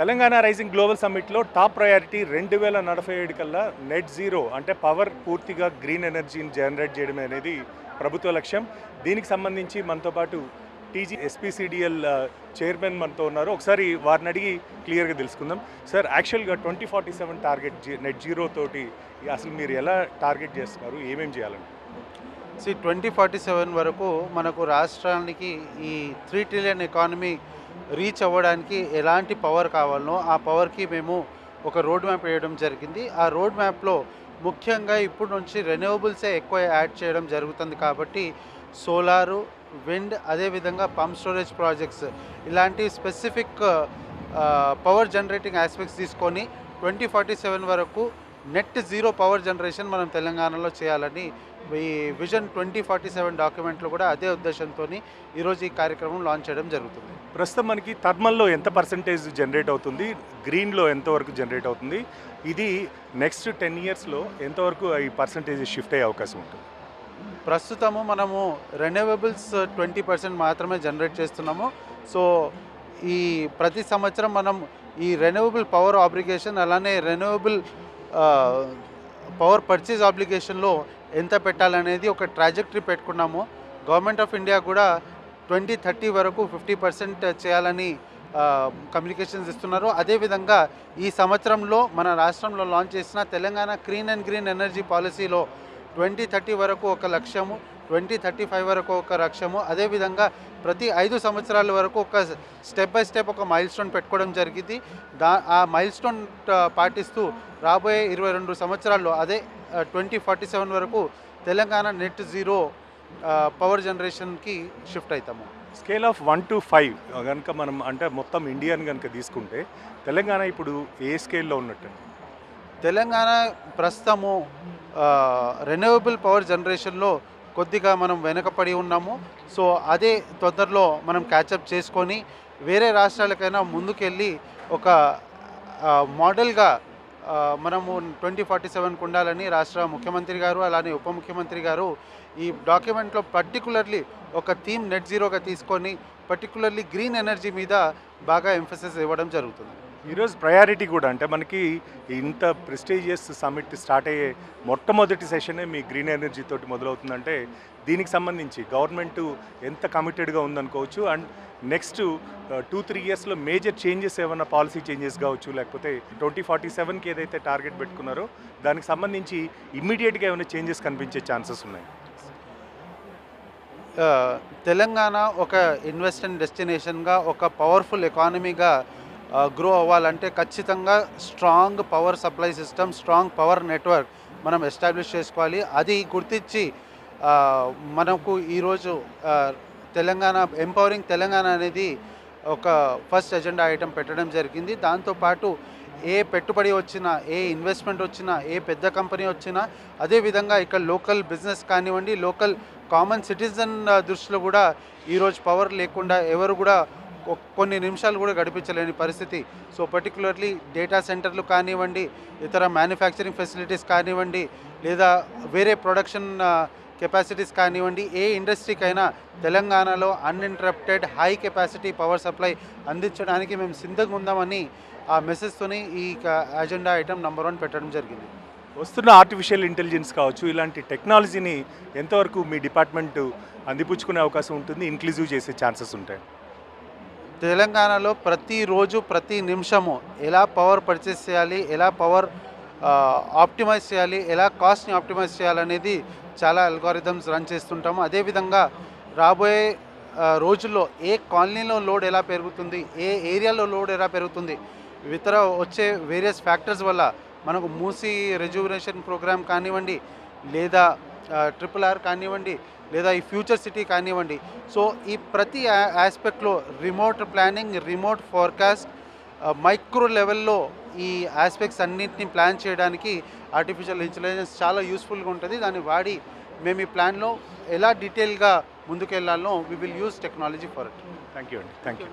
Telangana rising global సమ్మిట్లో top priority రెండు వేల నలభై ఏడు కల్లా నెట్ జీరో అంటే పవర్ పూర్తిగా గ్రీన్ ఎనర్జీని జనరేట్ చేయడం అనేది ప్రభుత్వ లక్ష్యం. దీనికి సంబంధించి మనతో పాటు టీజీ ఎస్పీసీడిఎల్ చైర్మన్ మనతో ఉన్నారు. ఒకసారి వారిని అడిగి క్లియర్గా తెలుసుకుందాం. సార్ యాక్చువల్గా twenty forty seven target net zero తోటి అసలు మీరు ఎలా టార్గెట్ చేస్తున్నారు? ఏమేం చేయాలని సి ట్వంటీ ఫార్టీ సెవెన్ వరకు మనకు రాష్ట్రానికి ఈ త్రీ ట్రిలియన్ ఎకానమీ రీచ్ అవ్వడానికి ఎలాంటి పవర్ కావాలనో ఆ పవర్కి మేము ఒక రోడ్ మ్యాప్ వేయడం జరిగింది. ఆ రోడ్ మ్యాప్లో ముఖ్యంగా ఇప్పుడు నుంచి రెన్యూవబుల్సే ఎక్కువ యాడ్ చేయడం జరుగుతుంది కాబట్టి సోలారు విండ్ అదేవిధంగా పంప్ స్టోరేజ్ ప్రాజెక్ట్స్ ఇలాంటి స్పెసిఫిక్ పవర్ జనరేటింగ్ ఆస్పెక్ట్స్ తీసుకొని ట్వంటీ ఫార్టీ సెవెన్ వరకు నెట్ జీరో పవర్ జనరేషన్ మనం తెలంగాణలో చేయాలని ఈ విజన్ ట్వంటీ ఫార్టీ సెవెన్ డాక్యుమెంట్లో కూడా అదే ఉద్దేశంతో ఈరోజు ఈ కార్యక్రమం లాంచ్ చేయడం జరుగుతుంది. ప్రస్తుతం మనకి థర్మల్లో ఎంత పర్సంటేజ్ జనరేట్ అవుతుంది? గ్రీన్లో ఎంతవరకు జనరేట్ అవుతుంది? ఇది నెక్స్ట్ టెన్ ఇయర్స్లో ఎంతవరకు ఈ పర్సంటేజ్ షిఫ్ట్ అయ్యే అవకాశం ఉంటుంది? ప్రస్తుతము మనము రెన్యూవబుల్స్ ట్వంటీ పర్సెంట్ మాత్రమే జనరేట్ చేస్తున్నాము. సో ఈ ప్రతి సంవత్సరం మనం ఈ రెన్యూవబుల్ పవర్ ఆబ్లిగేషన్ అలానే రెన్యూవబుల్ పవర్ పర్చేజ్ ఆబ్లిగేషన్లో ఎంత పెట్టాలనేది ఒక ట్రాజెక్టరీ పెట్టుకున్నాము. గవర్నమెంట్ ఆఫ్ ఇండియా కూడా ట్వంటీ థర్టీ వరకు ఫిఫ్టీ పర్సెంట్ చేయాలని కమ్యూనికేషన్స్ ఇస్తున్నారు. అదేవిధంగా ఈ సంవత్సరంలో మన రాష్ట్రంలో లాంచ్ చేసిన Telangana clean and green energy పాలసీలో ట్వంటీ థర్టీ వరకు ఒక లక్ష్యము ట్వంటీ థర్టీ ఫైవ్ వరకు ఒక లక్ష్యము అదేవిధంగా ప్రతి ఐదు సంవత్సరాల వరకు ఒక స్టెప్ బై స్టెప్ ఒక మైల్ స్టోన్ పెట్టుకోవడం జరిగింది. దా ఆ మైల్ స్టోన్ పాటిస్తూ రాబోయే ఇరవై రెండు సంవత్సరాల్లో అదే ట్వంటీ ఫార్టీ సెవెన్ వరకు తెలంగాణ నెట్ జీరో పవర్ జనరేషన్కి షిఫ్ట్ అవుతాము scale of one to five కనుక మనం అంటే మొత్తం ఇండియాని కనుక తీసుకుంటే తెలంగాణ ఇప్పుడు ఏ స్కేల్లో ఉన్నట్టు? తెలంగాణ ప్రస్తుతము రెన్యూవబుల్ పవర్ జనరేషన్లో కొద్దిగా మనం వెనకపడి ఉన్నాము. సో అదే తొందరలో మనం క్యాచప్ చేసుకొని వేరే రాష్ట్రాలకైనా ముందుకెళ్ళి ఒక మోడల్గా మనము ట్వంటీ ఫార్టీ సెవెన్కి ఉండాలని రాష్ట్ర ముఖ్యమంత్రి గారు అలానే ఉప ముఖ్యమంత్రి గారు ఈ డాక్యుమెంట్లో పర్టికులర్లీ ఒక థీమ్ నెట్ జీరోగా తీసుకొని పర్టికులర్లీ గ్రీన్ ఎనర్జీ మీద బాగా ఎంఫసిస్ ఇవ్వడం జరుగుతుంది. ఈరోజు ప్రయారిటీ కూడా అంటే మనకి ఇంత ప్రెస్టీజియస్ సమ్మిట్ స్టార్ట్ అయ్యే మొట్టమొదటి సెషనే మీ గ్రీన్ ఎనర్జీ తోటి మొదలవుతుందంటే దీనికి సంబంధించి గవర్నమెంట్ ఎంత కమిటెడ్గా ఉందనుకోవచ్చు అండ్ నెక్స్ట్ టూ త్రీ ఇయర్స్లో మేజర్ చేంజెస్ ఏమైనా పాలసీ చేంజెస్ కావచ్చు లేకపోతే ట్వంటీ ఫార్టీ సెవెన్కి ఏదైతే టార్గెట్ పెట్టుకున్నారో దానికి సంబంధించి ఇమ్మీడియట్గా ఏమైనా చేంజెస్ కనిపించే ఛాన్సెస్ ఉన్నాయి? తెలంగాణ ఒక ఇన్వెస్ట్మెంట్ డెస్టినేషన్గా ఒక పవర్ఫుల్ ఎకానమీగా గ్రో అవ్వాలంటే ఖచ్చితంగా strong power supply system strong power network మనం ఎస్టాబ్లిష్ చేసుకోవాలి. అది గుర్తించి మనకు ఈరోజు తెలంగాణ ఎంపవరింగ్ తెలంగాణ అనేది ఒక ఫస్ట్ ఎజెండా ఐటమ్ పెట్టడం జరిగింది. దాంతోపాటు ఏ పెట్టుబడి వచ్చినా ఏ ఇన్వెస్ట్మెంట్ వచ్చినా ఏ పెద్ద కంపెనీ వచ్చినా అదేవిధంగా ఇక్కడ లోకల్ బిజినెస్ కానివ్వండి లోకల్ కామన్ సిటిజన్ దృష్టిలో కూడా ఈరోజు పవర్ లేకుండా ఎవరు కూడా కొన్ని నిమిషాలు కూడా గడిపించలేని పరిస్థితి. సో పర్టికులర్లీ డేటా సెంటర్లు కానివ్వండి ఇతర మ్యానుఫ్యాక్చరింగ్ ఫెసిలిటీస్ కానివ్వండి లేదా వేరే ప్రొడక్షన్ కెపాసిటీస్ కానివ్వండి ఏ ఇండస్ట్రీకైనా తెలంగాణలో uninterrupted high capacity power supply అందించడానికి మేము సిద్ధంగా ఉందామని ఆ మెసేజ్తోని ఈ అజెండా ఐటమ్ నంబర్ వన్ పెట్టడం జరిగింది. వస్తున్న ఆర్టిఫిషియల్ ఇంటెలిజెన్స్ కావచ్చు ఇలాంటి టెక్నాలజీని ఎంతవరకు మీ డిపార్ట్మెంట్ అందిపుచ్చుకునే అవకాశం ఉంటుంది ఇంక్లూజివ్ చేసే ఛాన్సెస్ ఉంటాయి? తెలంగాణలో ప్రతిరోజు ప్రతి నిమిషము ఎలా పవర్ పర్చేస్ చేయాలి ఎలా పవర్ ఆప్టిమైజ్ చేయాలి ఎలా కాస్ట్ని ఆప్టిమైజ్ చేయాలనేది చాలా అల్గారిథమ్స్ రన్ చేస్తుంటాము. అదేవిధంగా రాబోయే రోజుల్లో ఏ కాలనీలో లోడ్ ఎలా పెరుగుతుంది ఏ ఏరియాలో లోడ్ ఎలా పెరుగుతుంది ఇతర వచ్చే వేరియస్ ఫ్యాక్టర్స్ వల్ల మనకు మూసి రెజ్యువనేషన్ ప్రోగ్రామ్ కానివ్వండి లేదా ట్రిపుల్ ఆర్ కానివ్వండి లేదా ఈ ఫ్యూచర్ సిటీ కానివ్వండి. సో ఈ ప్రతి ఆస్పెక్ట్లో remote planning remote forecast micro లెవెల్లో ఈ ఆస్పెక్ట్స్ అన్నింటినీ ప్లాన్ చేయడానికి ఆర్టిఫిషియల్ ఇంటెలిజెన్స్ చాలా యూస్ఫుల్గా ఉంటుంది. దాన్ని వాడి మేము ఈ ప్లాన్లో ఎలా డీటెయిల్గా ముందుకెళ్ళాలో we will use technology for it thank you అండి. Thank you